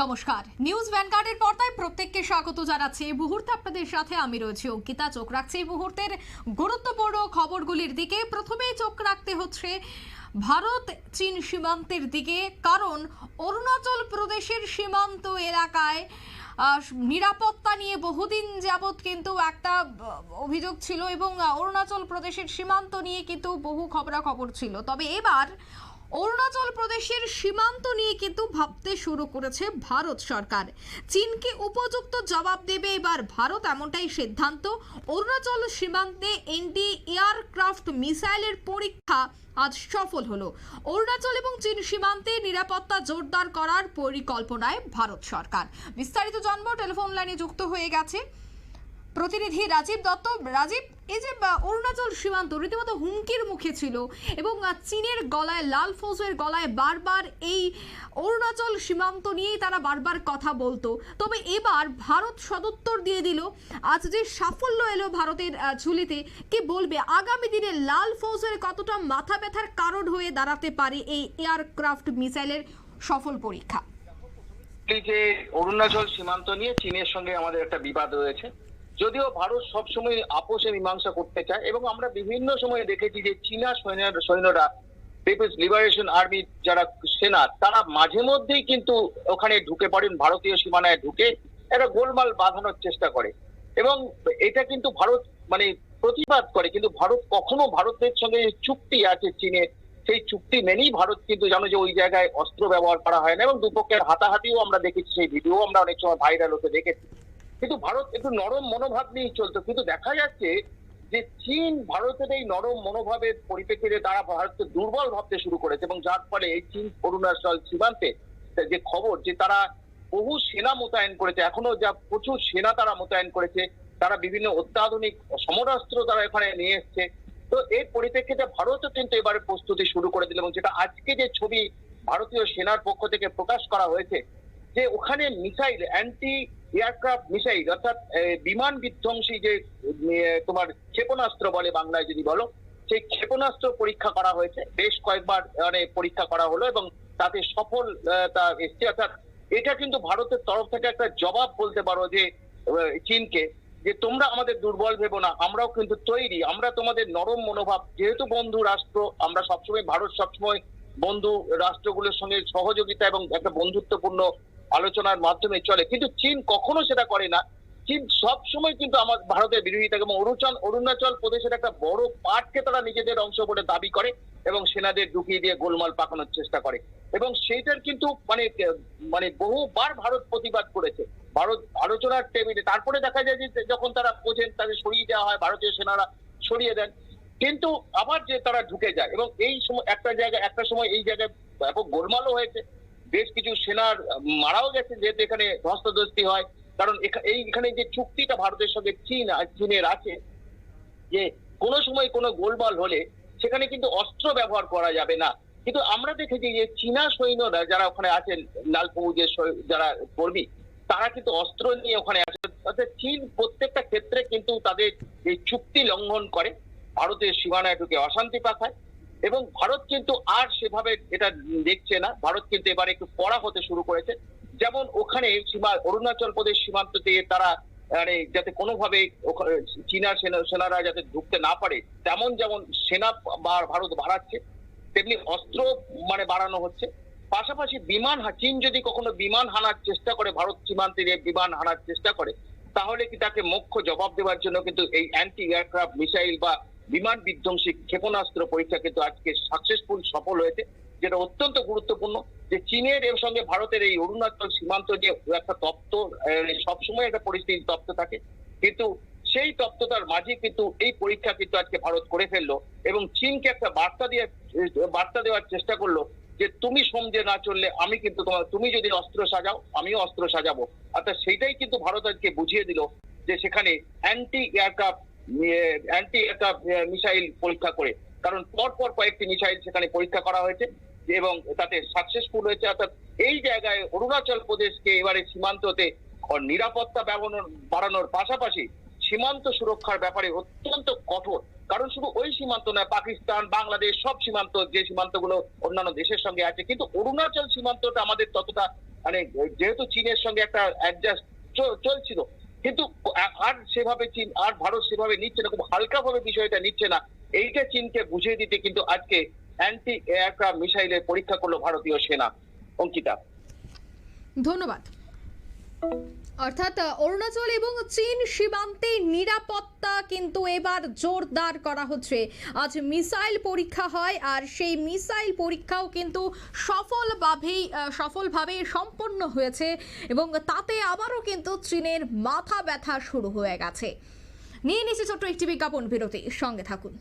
নমস্কার। নিউজ ভ্যানগার্ডের পর্দায় প্রত্যেককে স্বাগত জানাচ্ছি। এই মুহূর্তে আপনাদের সাথে আমি রয়েছি অঙ্কিতা। চোখ রাখছি এই মুহূর্তের গুরুত্বপূর্ণ খবরগুলির দিকে। প্রথমেই চোখ রাখতে হচ্ছে ভারত চীন সীমান্তের দিকে। কারণ অরুণাচল প্রদেশের সীমান্ত এলাকায় নিরাপত্তা নিয়ে বহুদিন যাবৎ কিন্তু একটা অভিযোগ ছিল এবং অরুণাচল প্রদেশের সীমান্ত নিয়ে কিন্তু বহু খবরাখবর ছিল। তবে এবার অরুণাচল প্রদেশের সীমান্ত নিয়ে কিন্তু ভাবতে শুরু করেছে ভারত সরকার। চীনকে উপযুক্ত জবাব দেবে এবার ভারত এমনটাই সিদ্ধান্ত। অরুণাচল সীমান্তে এনডি এয়ারক্রাফট মিসাইলের পরীক্ষা আজ সফল হলো। অরুণাচল এবং চীন সীমান্তে নিরাপত্তা জোরদার করার পরিকল্পনায় ভারত সরকার। বিস্তারিত জন্ম টেলিফোন লাইনে যুক্ত হয়ে গেছে। প্রতিনিধি রাজীব দত্ত, রাজীব, এই যে অরুণাচল সীমান্ত, রীতিমতো হুমকির মুখে ছিল এবং চীনের গলায়, লাল ফৌজের গলায় বারবার এই অরুণাচল সীমান্ত নিয়েই তারা বারবার কথা বলতো। তবে এবার ভারত সদুত্তর দিয়ে দিল, আজ যে সাফল্য এলো ভারতের ঝুলিতে, কি বলবে আগামী দিনে লাল ফৌজের কতটা মাথা ব্যথার কারণ হয়ে দাঁড়াতে পারে এই এয়ারক্রাফট মিসাইলের সফল পরীক্ষা? যে অরুণাচল সীমান্ত নিয়ে চীনের সঙ্গে আমাদের একটা বিবাদ রয়েছে যদিও ভারত সবসময় আপোষে মীমাংসা করতে চায়, এবং আমরা বিভিন্ন সময়ে দেখেছি যে চীনা সৈন্য সৈন্যরা পিপলস লিবারেশন আর্মি যারা সেনা, তারা মাঝে মধ্যেই কিন্তু ওখানে ঢুকে পড়েন, ভারতীয় সীমানায় ঢুকে একটা গোলমাল বাঁধানোর চেষ্টা করে। এবং এটা কিন্তু ভারত মানে প্রতিবাদ করে, কিন্তু ভারত কখনো ভারতের সঙ্গে যে চুক্তি আছে চীনের সেই চুক্তি মেনেই ভারত কিন্তু জানো যে ওই জায়গায় অস্ত্র ব্যবহার করা হয় না, এবং দুপক্ষের হাতাহাতিও আমরা দেখেছি সেই ভিডিও, আমরা অনেক সময় ভাইরাল হতে দেখেছি। কিন্তু ভারত একটু নরম মনোভাব নিয়েই চলতো। কিন্তু দেখা যাচ্ছে যে চীন ভারতের এই নরম মনোভাবের পরিপ্রেক্ষিতে তারা ভারতকে দুর্বল ভাবতে শুরু করেছে এবং যার ফলে এই চীন অরুণাচল সীমান্তে যে খবর যে তারা বহু সেনা মোতায়েন করেছে, এখনও যা প্রচুর সেনা তারা মোতায়েন করেছে, তারা বিভিন্ন অত্যাধুনিক সমরাস্ত্র তারা এখানে নিয়ে এসছে। তো এর পরিপ্রেক্ষিতে ভারতও কিন্তু এবারে প্রস্তুতি শুরু করে দিল এবং যেটা আজকে যে ছবি ভারতীয় সেনার পক্ষ থেকে প্রকাশ করা হয়েছে যে ওখানে মিসাইল অ্যান্টি এয়ারক্রাফট মিসাইল, অর্থাৎ বিমান বিধ্বংসী যে তোমার ক্ষেপণাস্ত্র বলে বাংলায় যদি বলো, সেই ক্ষেপণাস্ত্র পরীক্ষা করা হয়েছে। বেশ কয়েকবার মানে পরীক্ষা করা হলো এবং তাতে সফল তা এসছে। অর্থাৎ, এটা কিন্তু ভারতের তরফ থেকে একটা জবাব বলতে পারো যে চীনকে যে, তোমরা আমাদের দুর্বল ভেবো না, আমরাও কিন্তু তৈরি। আমরা তোমাদের নরম মনোভাব, যেহেতু বন্ধু রাষ্ট্র, আমরা সবসময়, ভারত সবসময় বন্ধু রাষ্ট্রগুলোর সঙ্গে সহযোগিতা এবং একটা বন্ধুত্বপূর্ণ আলোচনার মাধ্যমে চলে। কিন্তু চীন কখনো সেটা করে না। চীন সব সময় কিন্তু আমার ভারতের বিরোধিতা এবং অরুণাচল অরুণাচল প্রদেশের একটা বড় পার্টকে তারা নিজেদের অংশ বলে দাবি করে এবং সেনাদের ঢুকিয়ে দিয়ে গোলমাল পাকানোর চেষ্টা করে। এবং সেইটার কিন্তু মানে মানে বহুবার ভারত প্রতিবাদ করেছে। ভারত আলোচনার টেবিলে তারপরে দেখা যায় যে যখন তারা বোঝেন তাদের সরিয়ে দেওয়া হয়, ভারতীয় সেনারা সরিয়ে দেন। কিন্তু আবার যে তারা ঢুকে যায় এবং এই সময় একটা জায়গায়, একটা সময় এই জায়গায় ব্যাপক গোলমালও হয়েছে। বেশ কিছু সেনার, মারাও গেছে যেহেতু এখানে ধস্তাধস্তি হয়। কারণ এখা- এই এখানে যে চুক্তিটা ভারতের সঙ্গে চীন চীনের আছে, যে কোনো সময় কোনো গোলমাল হলে সেখানে কিন্তু অস্ত্র ব্যবহার করা যাবে না। কিন্তু আমরা দেখেছি যে চীনা সৈন্যরা যারা ওখানে আছেন লাল ফৌজের যারা কর্মী, তারা কিন্তু অস্ত্র নিয়ে ওখানে আছে। অর্থাৎ চীন প্রত্যেকটা ক্ষেত্রে কিন্তু তাদের এই চুক্তি লঙ্ঘন করে, ভারতের সীমানায় ঢুকে অশান্তি পাঠায়। এবং ভারত কিন্তু আর সেভাবে এটা দেখছে না। ভারত কিন্তু এবার একটু কড়া হতে শুরু করেছে। যেমন ওখানে সীমা, অরুণাচল প্রদেশ সীমান্ত দিয়ে তারা মানে যাতে কোনোভাবে চীনা সেনা, সেনারা যাতে ঢুকতে না পারে, তেমন যেমন সেনা ভারত বাড়াচ্ছে, তেমনি অস্ত্র মানে বাড়ানো হচ্ছে। পাশাপাশি বিমান চীন যদি কখনো বিমান হানার চেষ্টা করে, ভারত সীমান্তে বিমান হানার চেষ্টা করে, তাহলে কি তাকে মুখ্য জবাব দেওয়ার জন্য কিন্তু এই অ্যান্টি এয়ারক্রাফট মিসাইল বা বিমান বিধ্বংসী ক্ষেপণাস্ত্র পরীক্ষা কিন্তু আজকে সাকসেসফুল সফল হয়েছে, যেটা অত্যন্ত গুরুত্বপূর্ণ যে চীনের এর সঙ্গে ভারতের এই অরুণাচল সীমান্ত যে একটা তপ্ত সবসময় একটা পরিস্থিতি তপ্ত থাকে, কিন্তু সেই তপ্ততার মাঝে কিন্তু এই পরীক্ষা কিন্তু আজকে ভারত করে ফেলল এবং চীনকে একটা বার্তা দিয়ে, বার্তা দেওয়ার চেষ্টা করল যে তুমি সমঝে না চললে আমি কিন্তু তোমার, তুমি যদি অস্ত্র সাজাও, আমিও অস্ত্র সাজাবো। অর্থাৎ সেইটাই কিন্তু ভারত আজকে বুঝিয়ে দিল যে সেখানে anti aircraft anti aircraft missile পরীক্ষা করে। কারণ পর পর কয়েকটি মিসাইল সেখানে পরীক্ষা করা হয়েছে এবং তাতে সাকসেসফুল হয়েছে। অর্থাৎ এই জায়গায় অরুণাচল প্রদেশকে এবারে সীমান্ততে নিরাপত্তা ব্যবহার বাড়ানোর পাশাপাশি সীমান্ত সুরক্ষার ব্যাপারে অত্যন্ত কঠোর। কারণ শুধু ওই সীমান্ত নয়, পাকিস্তান, বাংলাদেশ সব সীমান্ত, যে সীমান্তগুলো অন্যান্য দেশের সঙ্গে আছে, কিন্তু অরুণাচল সীমান্তটা আমাদের ততটা মানে যেহেতু চীনের সঙ্গে একটা অ্যাডজাস্ট চলছিল কিন্তু আর সেভাবে চীন, আর ভারত সেভাবে নিচ্ছে না, খুব হালকা ভাবে বিষয়টা নিচ্ছে না। এইটা চীনকে বুঝিয়ে দিতে কিন্তু আজকে অ্যান্টি এয়ারক্রাফট মিসাইলের পরীক্ষা করল ভারতীয় সেনা। অঙ্কিতা। ধন্যবাদ। অর্থাৎ অরুণাচল এবং চীন সীমান্তে নিরাপত্তা কিন্তু এবার জোরদার করা হচ্ছে। আজ মিসাইল পরীক্ষা হয় আর সেই মিসাইল পরীক্ষাও কিন্তু সফলভাবেই সফলভাবে সম্পন্ন হয়েছে এবং তাতে আবারও কিন্তু চীনের মাথা ব্যথা শুরু হয়ে গেছে। নিয়ে নিচ্ছে ছোট্ট একটি বিজ্ঞাপন বিরতি, সঙ্গে থাকুন।